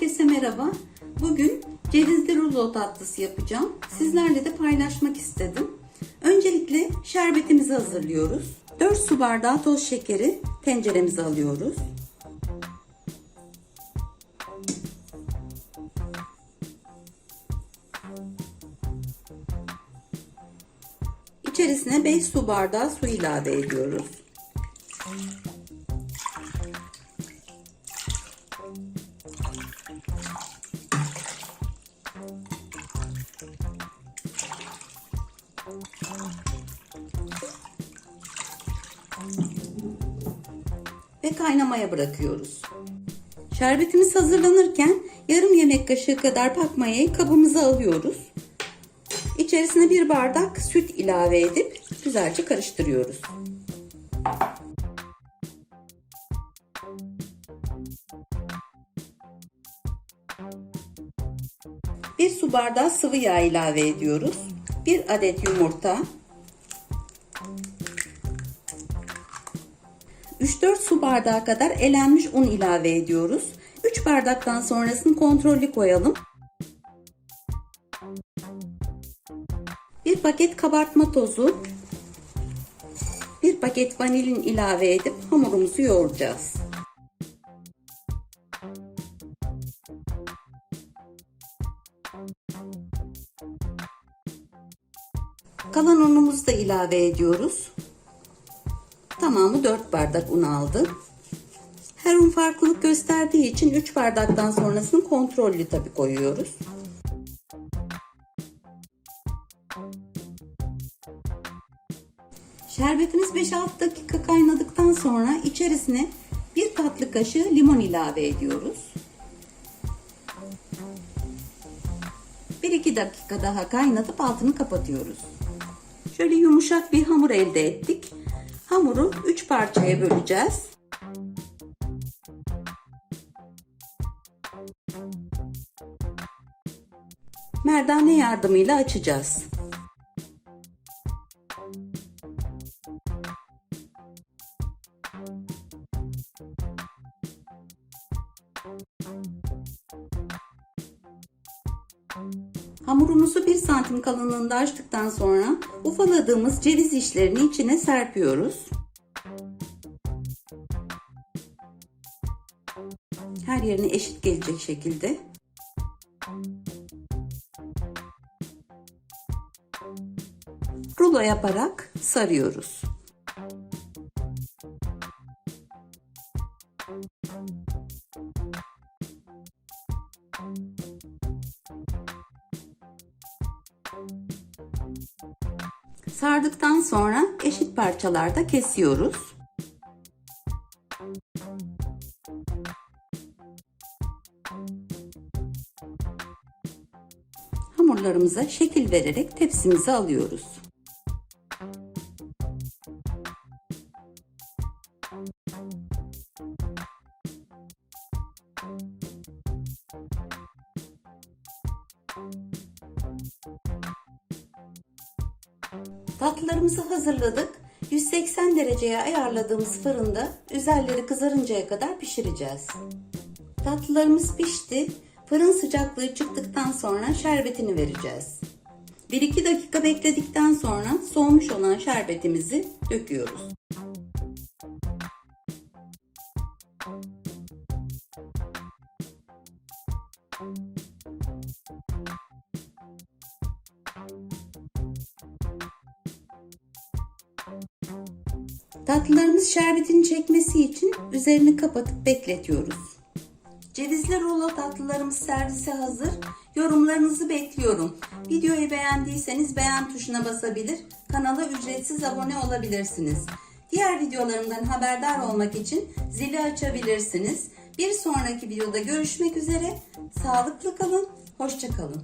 Herkese merhaba. Bugün cevizli rulo tatlısı yapacağım. Sizlerle de paylaşmak istedim. Öncelikle şerbetimizi hazırlıyoruz. 4 su bardağı toz şekeri tenceremize alıyoruz. İçerisine 5 su bardağı su ilave ediyoruz. Ve kaynamaya bırakıyoruz. Şerbetimiz hazırlanırken yarım yemek kaşığı kadar pakmayayı kabımıza alıyoruz. İçerisine bir bardak süt ilave edip güzelce karıştırıyoruz. Bir su bardağı sıvı yağ ilave ediyoruz. Bir adet yumurta, 3-4 su bardağı kadar elenmiş un ilave ediyoruz. 3 bardaktan sonrasını kontrollü koyalım. Bir paket kabartma tozu, bir paket vanilin ilave edip hamurumuzu yoğuracağız. Kalan unumuzu da ilave ediyoruz. Tamamı 4 bardak un aldı. Her un farklılık gösterdiği için 3 bardaktan sonrasını kontrollü tabi koyuyoruz. Şerbetimiz 5-6 dakika kaynadıktan sonra içerisine bir tatlı kaşığı limon ilave ediyoruz. 1-2 dakika daha kaynatıp altını kapatıyoruz. Şöyle yumuşak bir hamur elde ettik. Hamuru 3 parçaya böleceğiz. Merdane yardımıyla açacağız. Hamurumuzu 1 santim kalınlığında açtıktan sonra ufaladığımız ceviz işlerini içine serpiyoruz. Her yerine eşit gelecek şekilde. Rulo yaparak sarıyoruz. Sardıktan sonra eşit parçalarda kesiyoruz. Hamurlarımıza şekil vererek tepsimize alıyoruz. Tatlılarımızı hazırladık. 180 dereceye ayarladığımız fırında üzerleri kızarıncaya kadar pişireceğiz. Tatlılarımız pişti. Fırın sıcaklığı çıktıktan sonra şerbetini vereceğiz. 1-2 dakika bekledikten sonra soğumuş olan şerbetimizi döküyoruz. Tatlılarımız şerbetini çekmesi için üzerini kapatıp bekletiyoruz. Cevizli rulo tatlılarımız servise hazır. Yorumlarınızı bekliyorum. Videoyu beğendiyseniz beğen tuşuna basabilir, kanala ücretsiz abone olabilirsiniz. Diğer videolarımdan haberdar olmak için zili açabilirsiniz. Bir sonraki videoda görüşmek üzere. Sağlıklı kalın, hoşça kalın.